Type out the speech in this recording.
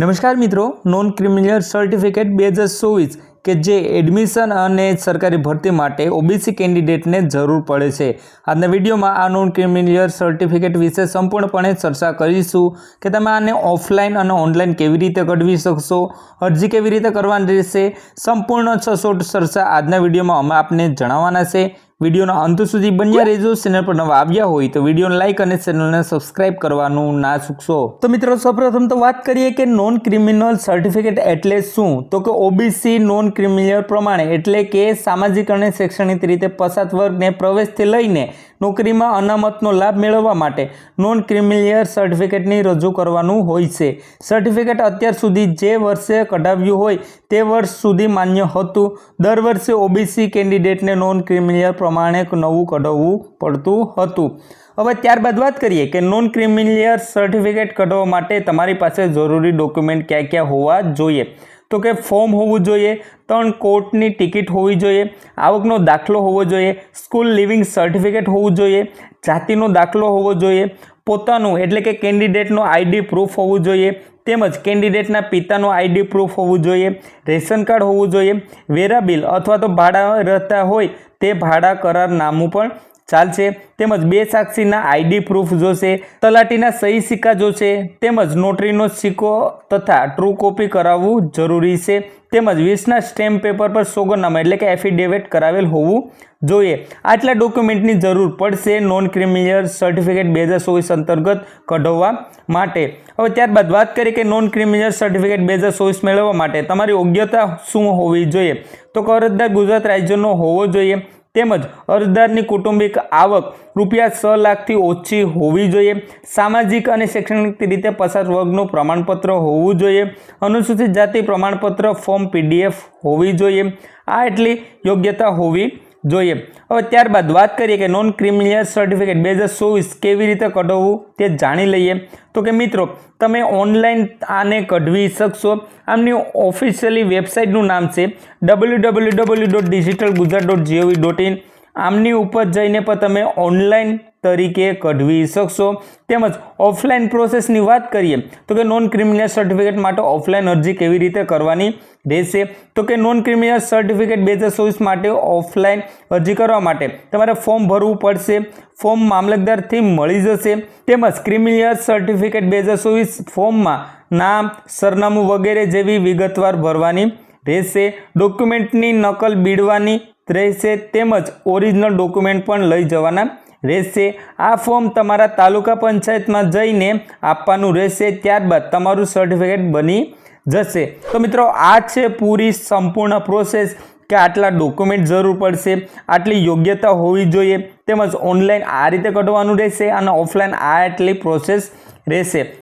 નમસ્કાર મિત્રો non criminal certificate બે હજાર ચોવીસ કે જે એડમિશન અને સરકારી ભરતી માટે ઓબીસી કેન્ડિડેટને જરૂર પડે છે. આજના વિડીયોમાં આ નોન ક્રિમિનલ સર્ટિફિકેટ વિશે સંપૂર્ણપણે ચર્ચા કરીશું કે તમે આને ઓફલાઈન અને ઓનલાઈન કેવી રીતે કઢવી શકશો, અરજી કેવી રીતે કરવાની રહેશે, સંપૂર્ણ છસો ચર્ચા આજના વિડીયોમાં અમે આપને જણાવવાના છે. વિડીયોના અંત સુધી બન્યા રહેજો. ચેનલ પર નવા આવ્યા હોય તો વિડીયોને લાઇક અને ચેનલને સબસ્ક્રાઇબ કરવાનું ના ચૂકશો. તો મિત્રો, સૌપ્રથમ તો વાત કરીએ કે નોન ક્રિમિનલ સર્ટિફિકેટ એટલે શું? તો કે ઓબીસી નોન ક્રિમિનલ પ્રમાણે એટલે કે સામાજિક અને શૈક્ષણિક રીતે પછાત વર્ગને પ્રવેશથી લઈને નોકરીમાં અનામતનો લાભ મેળવવા માટે નોન ક્રિમિલિયર સર્ટિફિકેટની રજૂ કરવાનું હોય છે. સર્ટિફિકેટ અત્યાર સુધી જે વર્ષે કઢાવ્યું હોય તે વર્ષ સુધી માન્ય હતું. દર વર્ષે ઓબીસી કેન્ડિડેટને નોન ક્રિમિલિયર પ્રમાણે નવું કઢાવવું પડતું હતું. હવે ત્યારબાદ વાત કરીએ કે નોન ક્રિમિલિયર સર્ટિફિકેટ કઢાવવા માટે તમારી પાસે જરૂરી ડોક્યુમેન્ટ ક્યાં ક્યાં હોવા જોઈએ? તો કે ફોર્મ હોવું જોઈએ, ત્રણ કોર્ટની ટિકિટ હોવી જોઈએ, આવકનો દાખલો હોવો જોઈએ, સ્કૂલ લિવિંગ સર્ટિફિકેટ હોવું જોઈએ, જાતિનો દાખલો હોવો જોઈએ, પોતાનું એટલે કે કેન્ડિડેટનો આઈડી પ્રૂફ હોવું જોઈએ, તેમજ કેન્ડિડેટના પિતાનું આઈડી પ્રૂફ હોવું જોઈએ, રેશન કાર્ડ હોવું જોઈએ, વેરા બિલ અથવા તો ભાડા રહેતા હોય તે ભાડા કરારનામું પણ ચાલશે તેમજ બે સાક્ષીના આઈડી પ્રૂફ જોશે, તલાટીના સહી સિક્કા જોશે, તેમજ નોટરીનો સિક્કો તથા ટ્રુ કોપી કરાવવું જરૂરી છે. તેમજ વીસના સ્ટેમ્પ પેપર પર સોગરનામા એટલે કે એફિડેવિટ કરાવેલ હોવું જોઈએ. આટલા ડોક્યુમેન્ટની જરૂર પડશે નોન ક્રિમિનલ સર્ટિફિકેટ બે હજાર ચોવીસ અંતર્ગત કઢાવવા માટે. હવે ત્યારબાદ વાત કરીએ કે નોન ક્રિમિનલ સર્ટિફિકેટ બે હજાર ચોવીસ મેળવવા માટે તમારી યોગ્યતા શું હોવી જોઈએ? તો કરજદાર ગુજરાત રાજ્યનો હોવો જોઈએ. તેમજ અરજદારની કુટુંબિક આવક રૂપિયા છ લાખથી ઓછી હોવી જોઈએ. સામાજિક અને શૈક્ષણિક રીતે પસાર વર્ગનું પ્રમાણપત્ર હોવું જોઈએ. અનુસૂચિત જાતિ પ્રમાણપત્ર ફોર્મ પીડીએફ હોવી જોઈએ. આ એટલી યોગ્યતા હોવી જોઈએ. હવે ત્યારબાદ વાત કરીએ કે નોન ક્રિમિનલ સર્ટિફિકેટ બે હજાર ચોવીસ કેવી રીતે કઢાવવું તે જાણી લઈએ. તો કે મિત્રો, તમે ઓનલાઈન આને કઢવી શકશો. આમની ઓફિશિયલી વેબસાઇટનું નામ છે W W W dot digital Gujarat dot gov dot in આમની ઉપર જઈને પણ તમે ઓનલાઈન તરીકે કઢવી શકશો. તેમજ ઓફલાઈન પ્રોસેસની વાત કરીએ, તો કે નોન ક્રિમિનલ સર્ટિફિકેટ માટે ઓફલાઈન અરજી કેવી રીતે કરવાની રહેશે? તો કે નોન ક્રિમિનલ સર્ટિફિકેટ બે હજાર ચોવીસ માટે ઓફલાઈન અરજી કરવા માટે તમારે ફોર્મ ભરવું પડશે. ફોર્મ મામલતદારથી મળી જશે. તેમજ ક્રિમિનલ સર્ટિફિકેટ બે હજાર ચોવીસ ફોર્મમાં નામ, સરનામું વગેરે જેવી વિગતવાર ભરવાની રહેશે. ડોક્યુમેન્ટની નકલ બીડવાની રહેશે તેમજ ઓરિજિનલ ડોક્યુમેન્ટ પણ લઈ જવાના રહેશે. આ ફોર્મ તમારા તાલુકા પંચાયતમાં જઈને આપવાનું રહેશે, ત્યારબાદ તમારું સર્ટિફિકેટ બની જશે. તો મિત્રો, આ છે પૂરી સંપૂર્ણ પ્રોસેસ કે આટલા ડોક્યુમેન્ટ જરૂર પડશે, આટલી યોગ્યતા હોવી જોઈએ, તેમજ ઓનલાઈન આ રીતે કઢવાનું રહેશે અને ઓફલાઈન આ એટલી પ્રોસેસ રહેશે.